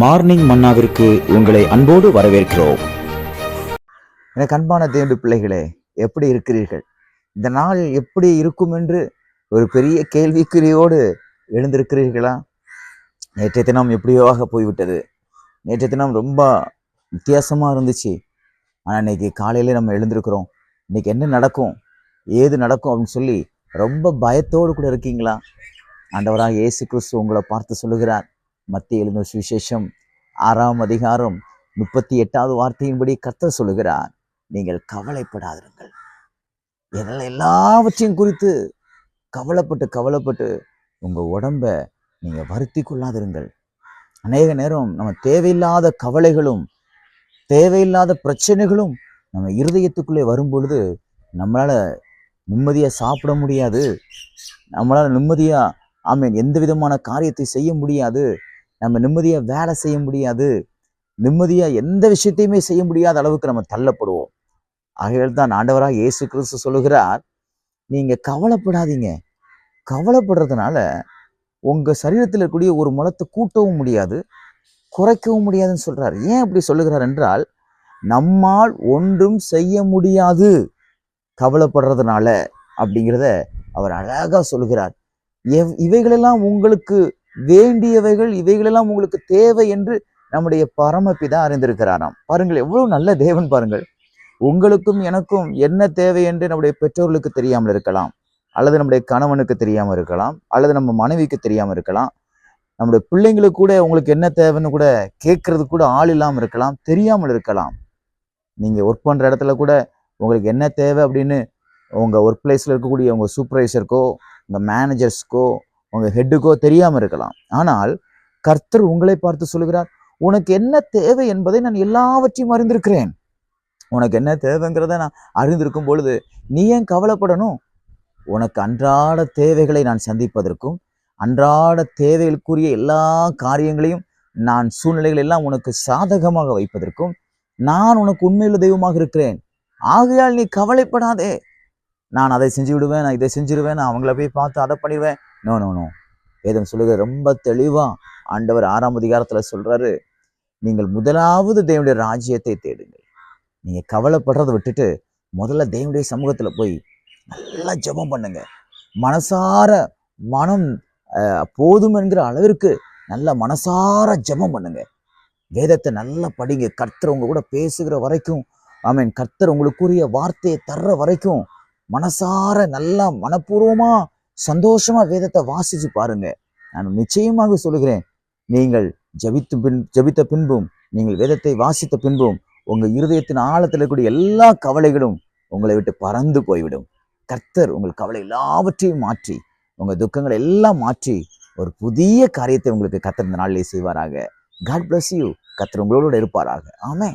Morning மன்னாவிற்கு உங்களை அன்போடு வரவேற்கிறோம். எனக்கு அன்பான தேண்டு பிள்ளைகளே எப்படி இருக்கிறீர்கள்? இந்த நாள் எப்படி இருக்கும் என்று ஒரு பெரிய கேள்விக்குறியோடு எழுந்திருக்கிறீர்களா? நேற்றைய தினம் எப்படியோவாக போய்விட்டது? நேற்றைய தினம் ரொம்ப வித்தியாசமாக இருந்துச்சு. ஆனால் இன்னைக்கு காலையிலே நம்ம எழுந்திருக்கிறோம். இன்னைக்கு என்ன நடக்கும்? ஏது நடக்கும் அப்படின்னு சொல்லி ரொம்ப பயத்தோடு கூட இருக்கீங்களா? ஆண்டவராக இயேசு கிறிஸ்து உங்களை பார்த்து சொல்லுகிறார். மத்திய எழுந்த சுவிசேஷம் ஆறாம் அதிகாரம் முப்பத்தி எட்டாவது வார்த்தையின்படி கர்த்தர் சொல்லுகிறார் நீங்கள் கவலைப்படாதிருங்கள். இதெல்லாம் எல்லாவற்றையும் குறித்து கவலைப்பட்டு கவலைப்பட்டு உங்கள் உடம்ப நீங்கள் வருத்தி கொள்ளாதிருங்கள். அநேக நேரம் நம்ம தேவையில்லாத கவலைகளும் தேவையில்லாத பிரச்சனைகளும் நம்ம இருதயத்துக்குள்ளே வரும்பொழுது நம்மளால் நம்மளால சாப்பிட முடியாது. நம்மளால நிம்மதியாக ஆமீன் எந்த விதமான காரியத்தை செய்ய முடியாது. நம்ம நிம்மதியாக வேலை செய்ய முடியாது. நிம்மதியாக எந்த விஷயத்தையுமே செய்ய முடியாத அளவுக்கு நம்ம தள்ளப்படுவோம். ஆகையால் தான் ஆண்டவராக இயேசு கிறிஸ்து சொல்லுகிறார் நீங்கள் கவலைப்படாதீங்க. கவலைப்படுறதுனால உங்கள் சரீரத்தில் இருக்கக்கூடிய ஒரு மலத்தை கூட்டவும் முடியாது குறைக்கவும் முடியாதுன்னு சொல்கிறார் ஏன் அப்படி சொல்லுகிறார் என்றால் நம்மால் ஒன்றும் செய்ய முடியாது. கவலைப்படுறதுனால அப்படிங்கிறத அவர் அழகாக சொல்லுகிறார். எவ் இவைகளெல்லாம் உங்களுக்கு வேண்டியவைகள் இவைகளெல்லாம் உங்களுக்கு தேவை என்று நம்முடைய பரமபிதா அறிந்திருக்கிறாராம். பாருங்கள் எவ்வளவு நல்ல தேவன் பாருங்கள். உங்களுக்கும் எனக்கும் என்ன தேவை என்று நம்முடைய பெற்றோர்களுக்கு தெரியாமல் இருக்கலாம். அல்லது நம்முடைய கணவனுக்கு தெரியாமல் இருக்கலாம். அல்லது நம்ம மனைவிக்கு தெரியாமல் இருக்கலாம். நம்முடைய பிள்ளைங்களுக்கு கூட உங்களுக்கு என்ன தேவைன்னு கூட கேட்கறது கூட ஆள் இல்லாமல் இருக்கலாம். தெரியாமல் இருக்கலாம். நீங்கள் ஒர்க் பண்ணுற இடத்துல கூட உங்களுக்கு என்ன தேவை அப்படின்னு உங்கள் ஒர்க் பிளேஸில் இருக்கக்கூடிய உங்கள் சூப்பர்வைசருக்கோ உங்கள் மேனேஜர்ஸ்க்கோ உங்கள் ஹெட்டுக்கோ தெரியாமல் இருக்கலாம். ஆனால் கர்த்தர் உங்களை பார்த்து சொல்லுகிறார் உனக்கு என்ன தேவை என்பதை நான் எல்லாவற்றையும் அறிந்திருக்கிறேன். உனக்கு என்ன தேவைங்கிறத நான் அறிந்திருக்கும் பொழுது நீ ஏன் கவலைப்படணும்? உனக்கு அன்றாட தேவைகளை நான் சந்திப்பதற்கும் அன்றாட தேவைகளுக்குரிய எல்லா காரியங்களையும் நான் சூழ்நிலைகள் எல்லாம் உனக்கு சாதகமாக வைப்பதற்கும் நான் உனக்கு உண்மையுள்ள தெய்வமாக இருக்கிறேன். ஆகையால் நீ கவலைப்படாதே. நான் அதை செஞ்சு விடுவேன் நான் இதை செஞ்சிருவேன் நான் அவங்கள போய் பார்த்து அதை பண்ணிடுவேன். நோ நோ நோ வேதம் சொல்லுகிறது ரொம்ப தெளிவாக ஆண்டவர் ஆறாம் அதிகாரத்தில் சொல்கிறாரு நீங்கள் முதலாவது தேவனுடைய ராஜ்யத்தை தேடுங்கள். நீங்கள் கவலைப்படுறதை விட்டுட்டு முதல்ல தேவனுடைய சமூகத்தில் போய் நல்லா ஜெபம் பண்ணுங்க. மனசார மனம் போதும் என்கிற அளவிற்கு நல்ல மனசார ஜெபம் பண்ணுங்க. வேதத்தை நல்லா படிங்க. கர்த்தர் உங்க கூட பேசுகிற வரைக்கும் ஆமீன் கர்த்தர் உங்களுக்குரிய வார்த்தையை தர்ற வரைக்கும் மனசார நல்லா மனப்பூர்வமாக சந்தோஷமா வேதத்தை வாசிச்சு பாருங்க. நான் நிச்சயமாக சொல்லுகிறேன். நீங்கள் ஜபித்து பின் ஜபித்த பின்பும் நீங்கள் வேதத்தை வாசித்த பின்பும் உங்க இருதயத்தின் ஆழத்தில் இருக்கக்கூடிய எல்லா கவலைகளும் உங்களை விட்டு பறந்து போய்விடும். கர்த்தர் உங்கள் கவலை எல்லாவற்றையும் மாற்றி உங்க துக்கங்களை எல்லாம் மாற்றி ஒரு புதிய காரியத்தை உங்களுக்கு கர்த்தர் இந்த நாளிலே செய்வாராக. காட் பிளஸ் யூ கர்த்தர் உங்களோட இருப்பாராக. ஆமே